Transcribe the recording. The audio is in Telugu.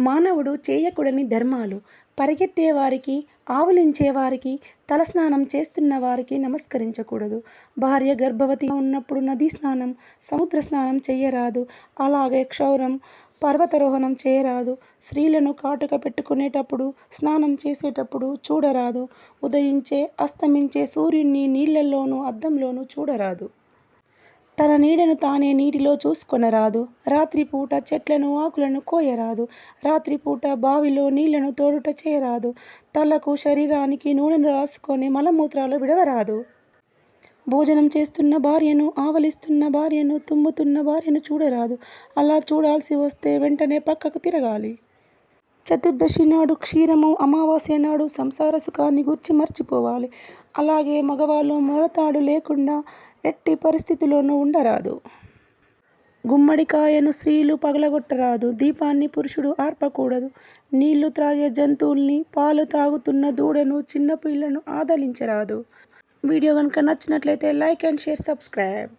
మానవుడు చేయకూడని ధర్మాలు పరిగెత్తే వారికి ఆవులించే వారికి తలస్నానం చేస్తున్న వారికి నమస్కరించకూడదు. భార్య గర్భవతిగా ఉన్నప్పుడు నదీ స్నానం సముద్ర స్నానం చేయరాదు. అలాగే క్షౌరం పర్వతారోహణం చేయరాదు. స్త్రీలను కాటుక పెట్టుకునేటప్పుడు స్నానం చేసేటప్పుడు చూడరాదు. ఉదయించే అస్తమించే సూర్యుడిని నీళ్ళల్లోనూ అద్దంలోనూ చూడరాదు. తన నీడను తానే నీటిలో చూసుకొనరాదు. రాత్రిపూట చెట్లను ఆకులను కోయరాదు. రాత్రిపూట బావిలో నీళ్ళను తోడుట చేయరాదు. తలకు శరీరానికి నూనెను రాసుకొని మలమూత్రాలు విడవరాదు. భోజనం చేస్తున్న భార్యను ఆవలిస్తున్న భార్యను తుమ్ముతున్న భార్యను చూడరాదు. అలా చూడాల్సి వస్తే వెంటనే పక్కకు తిరగాలి. చతుర్దశి నాడు క్షీరము అమావాస్య నాడు సంసార సుఖాన్ని గూర్చి మర్చిపోవాలి. అలాగే మగవాళ్ళు మొరతాడు లేకుండా ఎట్టి పరిస్థితిలోనూ ఉండరాదు. గుమ్మడికాయను స్త్రీలు పగలగొట్టరాదు. దీపాన్ని పురుషుడు ఆర్పకూడదు. నీళ్ళు త్రాగే జంతువుల్ని పాలు తాగుతున్న దూడను చిన్న పిల్లను ఆదలించరాదు వీడియో కనుక నచ్చినట్లయితే లైక్ అండ్ షేర్ సబ్స్క్రైబ్.